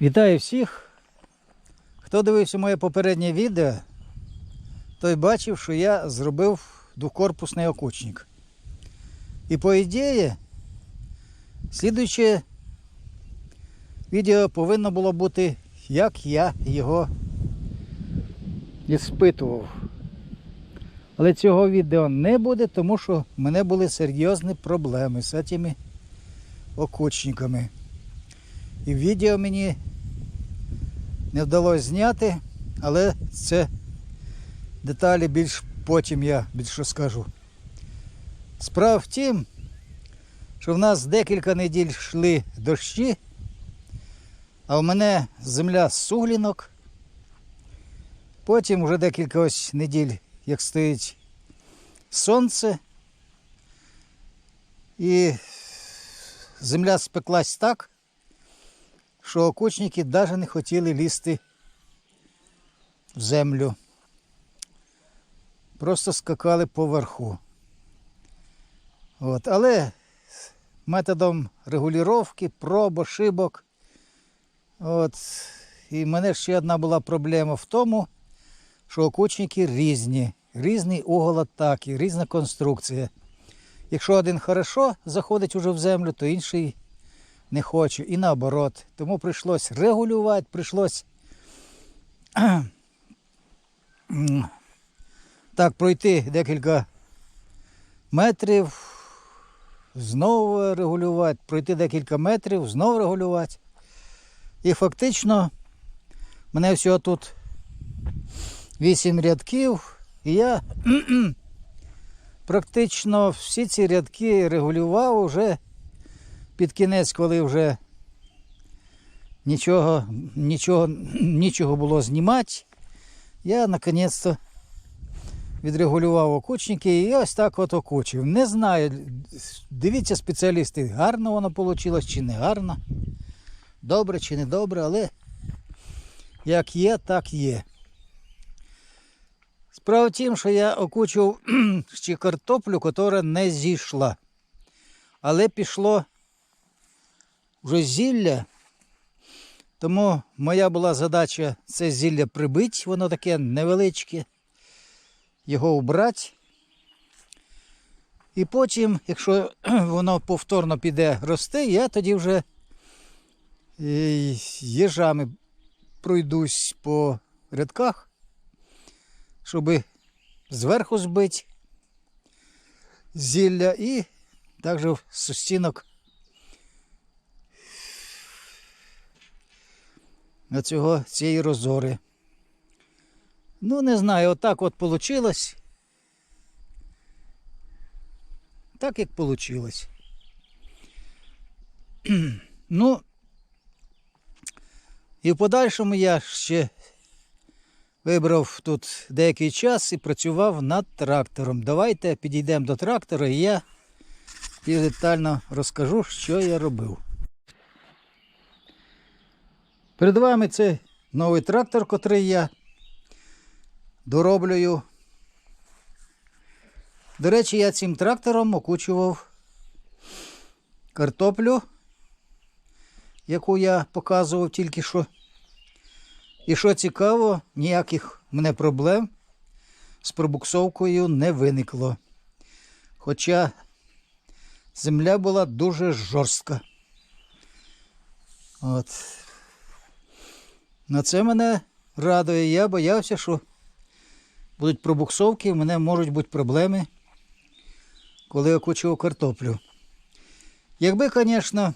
Вітаю всіх. Хто дивився моє попереднє відео, той бачив, що я зробив двокорпусний окучник. І по ідеї, слідуюче відео повинно було бути, як я його іспитував. Але цього відео не буде, тому що в мене були серйозні проблеми з цими окучниками. І відео мені не вдалося зняти, але це деталі більш потім я більше скажу. Справа в тім, що в нас декілька неділь йшли дощі, а в мене земля суглінок. Потім вже декілька ось неділь, як стоїть сонце. І земля спеклась так, що окучники навіть не хотіли лізти в землю. Просто скакали поверху. От. Але методом регулювання, проб, ошибок. От. І в мене ще одна була проблема в тому, що окучники різні, різний угол атаки, різна конструкція. Якщо один хорошо заходить уже в землю, то інший не хоче. І наоборот. Тому прийшлось регулювати, прийшлось так пройти декілька метрів, знову регулювати, пройти декілька метрів, знову регулювати. І фактично мене всього тут 8 рядків, і я практично всі ці рядки регулював уже під кінець, коли вже нічого, нічого, нічого було знімати, я наконець-то відрегулював окучники і ось так от окучив. Не знаю, дивіться спеціалісти, гарно воно вийшло чи не гарно. Добре чи не добре, але як є, так є. Справа в тім, що я окучив ще картоплю, яка не зійшла. Але пішло вже зілля. Тому моя була задача це зілля прибити, воно таке невеличке, його убрати. І потім, якщо воно повторно піде рости, я тоді вже е, їжами пройдусь по рядках, щоб зверху збити зілля і також з стінок на цього, цієї розори. Ну, не знаю, отак от вийшло. Так як вийшло. ну, і в подальшому я ще вибрав тут деякий час і працював над трактором. Давайте підійдемо до трактора і я детально розкажу, що я робив. Перед вами це новий трактор, котрий я дороблюю. До речі, я цим трактором окучував картоплю, яку я показував тільки що. І що цікаво, ніяких мене проблем з пробуксовкою не виникло. Хоча земля була дуже жорстка. От. На це мене радує. Я боявся, що будуть пробуксовки, в мене можуть бути проблеми, коли окучував картоплю. Якби, звісно,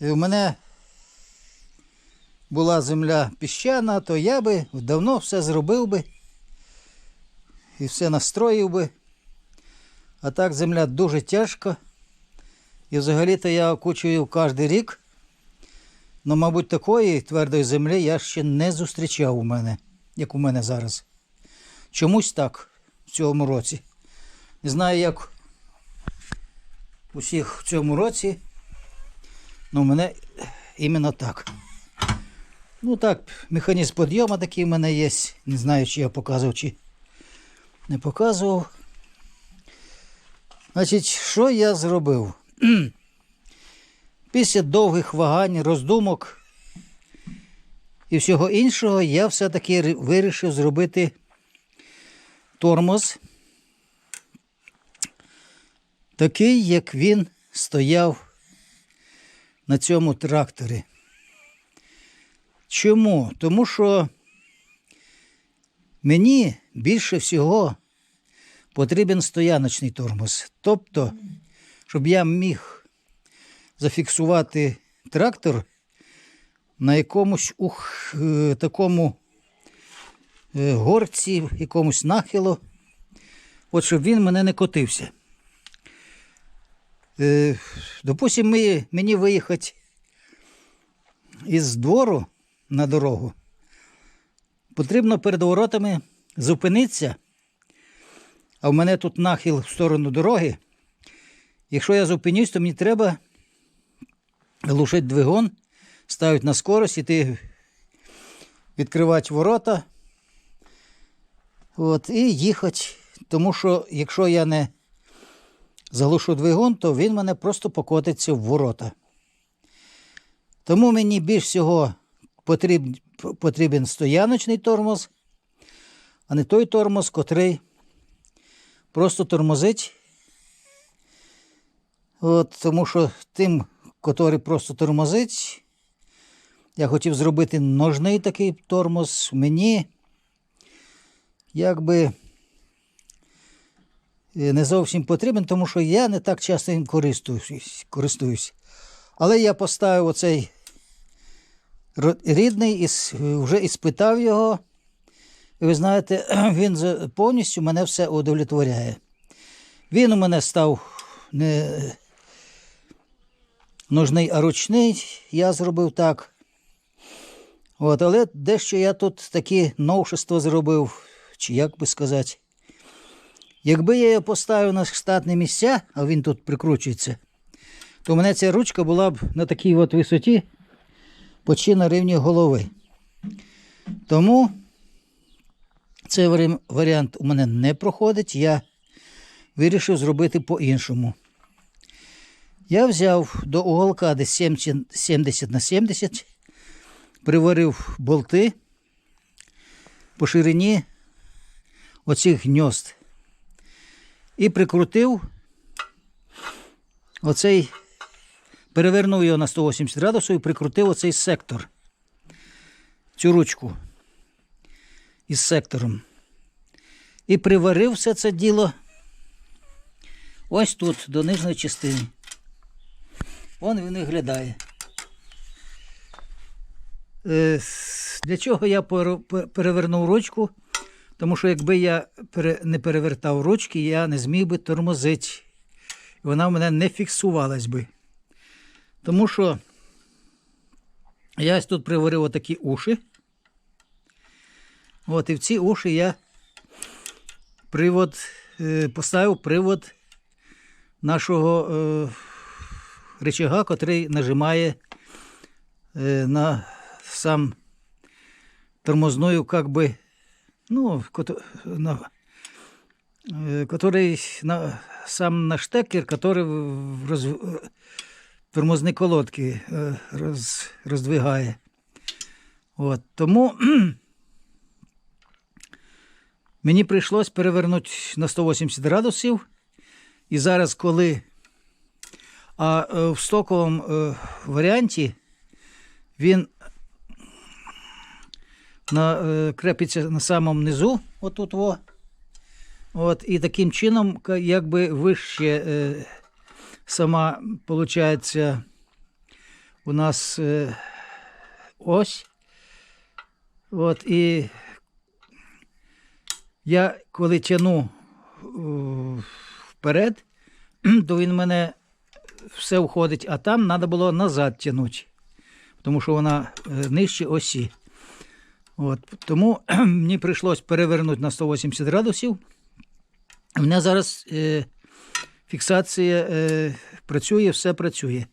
в мене була земля піщана, то я би давно все зробив би і все настроїв би. А так земля дуже тяжка. І взагалі-то я окучую кожен рік. Ну, мабуть, такої твердої землі я ще не зустрічав у мене, як у мене зараз. Чомусь так в цьому році. Не знаю, як усіх в цьому році. Ну, мене іменно так. Ну так, механізм підйому такий в мене є. Не знаю, чи я показував, чи не показував. Значить, що я зробив? Після довгих вагань, роздумок і всього іншого, я все-таки вирішив зробити тормоз такий, як він стояв на цьому тракторі. Чому? Тому що мені більше всього потрібен стояночний тормоз. Тобто, щоб я міг зафіксувати трактор на якомусь ух, е, такому е, горці, якомусь нахилу, от щоб він мене не котився. Е, допустим, ми, мені виїхати із двору на дорогу, потрібно перед воротами зупинитися, а в мене тут нахил в сторону дороги. Якщо я зупинюсь, то мені треба глушити двигун, ставити на скорость, іти відкривати ворота от, і їхати. Тому що якщо я не заглушу двигун, то він мене просто покотиться в ворота. Тому мені більш всього потрібен, потрібен стояночний тормоз, а не той тормоз, котрий просто тормозить. От, тому що тим, котрий просто тормозить, я хотів зробити ножний такий тормоз. Мені якби е, не зовсім потрібен, тому що я не так часто їм користуюсь. користуюсь. Але я поставив оцей рідний, і с- вже іспитав його. І ви знаєте, він повністю мене все удовлетворяє. Він у мене став не ножний, ручний. Я зробив так. От, але дещо я тут такі новшества зробив, чи як би сказати. Якби я його поставив на штатні місця, а він тут прикручується, то у мене ця ручка була б на такій от висоті, почти на рівні голови. Тому цей варіант у мене не проходить. Я вирішив зробити по-іншому. Я взяв до уголка десь 70 70 на 70, приварив болти по ширині оцих гньозд і прикрутив оцей, перевернув його на 180 градусів і прикрутив оцей сектор, цю ручку із сектором. І приварив все це діло ось тут, до нижньої частини. Вон він виглядає. Е, Для чого я перевернув ручку? Тому що якби я не перевертав ручки, я не зміг би тормозити. І вона в мене не фіксувалась би. Тому що я тут приварив отакі уші. От, і в ці уші я привод, е, поставив привод нашого е, рычага, котрий нажимає е, на сам тормозною, как би, ну, кото- на, е, который на, сам на штекер, который в- в роз, е, тормозні колодки е, роз, роздвигає. От, тому мені прийшлось перевернути на 180 градусів. І зараз, коли а е, в стоковому е, варіанті він на, е, крепиться на самому низу, отут во. От, і таким чином, якби вище сама, виходить, у нас ось. От, і я коли тяну вперед, то він мене все входить, а там треба було назад тягнути, тому що вона е, нижче осі. От, тому мені прийшлось перевернути на 180 градусів. У мене зараз е, фіксація е, працює, все працює.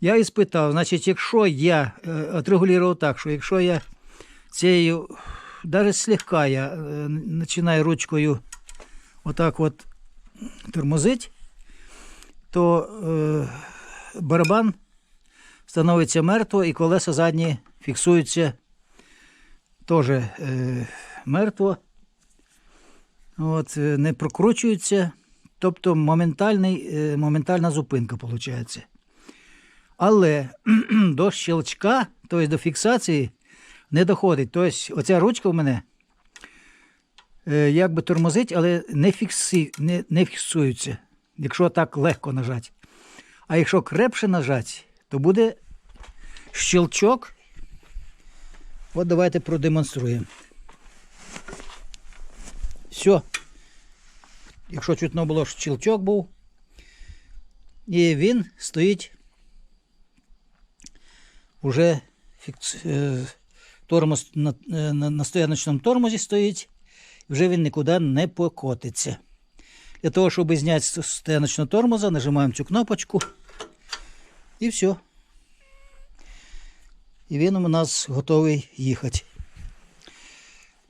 Я і спитав, значить, якщо я е, отрегулював так, що якщо я цією, навіть слегка я починаю ручкою отак от тормозить, то е, барабан становиться мертво, і колеса задні фіксуються теж е, мертво. От, е, не прокручуються, тобто моментальний, е, моментальна зупинка виходить. Але до щелчка, тобто до фіксації, не доходить. Тобто, оця ручка в мене е, якби тормозить, але не, фіксі, не, не фіксується, якщо так легко нажати. А якщо крепше нажати, то буде щелчок. От давайте продемонструємо. Все. Якщо чутно було, що щелчок був. І він стоїть уже е, тормоз на, е, на, на стояночному тормозі стоїть, вже він нікуди не покотиться. Для того, зняти з стояночного тормоза, нажимаємо цю кнопочку і все. І він у нас готовий їхати.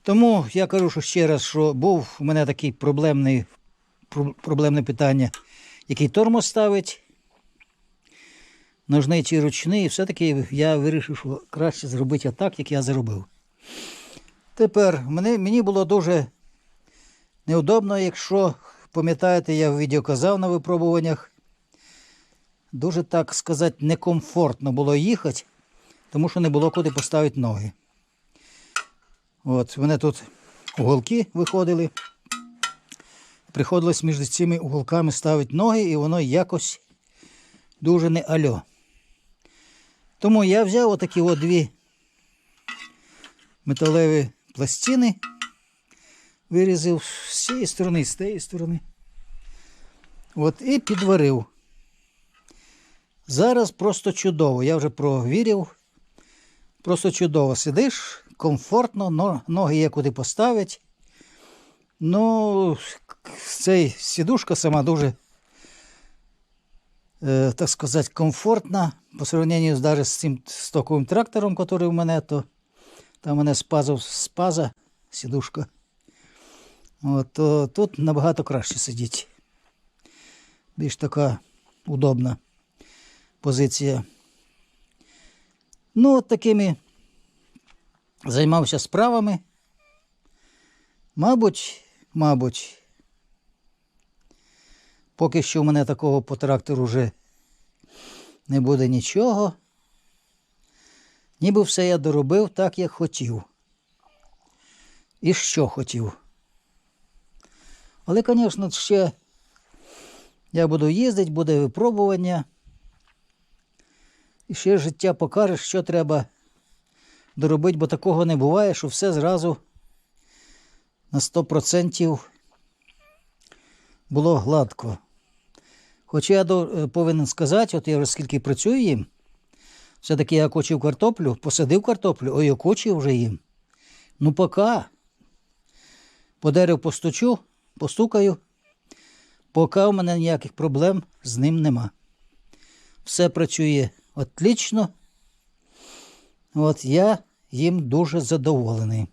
Тому я кажу що ще раз, що був у мене такий проблемний, проблемне питання, який тормоз ставить. Ножний чи ручний, і все-таки я вирішив, що краще зробити так, як я зробив. Тепер мені, мені було дуже неудобно, якщо пам'ятаєте, я в відео казав на випробуваннях. Дуже, так сказати, некомфортно було їхати, тому що не було куди поставити ноги. От, в мене тут уголки виходили. Приходилось між цими уголками ставити ноги, і воно якось дуже не альо. Тому я взяв отакі от дві металеві пластини, вирізав з цієї сторони, з тієї сторони. От, і підварив. Зараз просто чудово. Я вже провірив. Просто чудово. Сидиш, комфортно, ноги є куди поставити. Ну, цей сідушка сама дуже, е, так сказати, комфортна. По сравнению даже з цим стоковим трактором, який у мене, то там у мене спазов, спаза сідушка. От, то тут набагато краще сидіти. Більш така удобна позиція. Ну, от такими займався справами. Мабуть, мабуть, поки що в мене такого по трактору вже не буде нічого. Ніби все я доробив так, як хотів. І що хотів. Але, звісно, ще я буду їздити, буде випробування. І ще життя покаже, що треба доробити, бо такого не буває, що все зразу на 100% було гладко. Хоча я е, повинен сказати, от я вже скільки працюю їм, все-таки я кочив картоплю, посадив картоплю, ой, окочив вже їм. Ну, поки по дереву постучу, постукаю, поки у мене ніяких проблем з ним нема. Все працює отлично. От я їм дуже задоволений.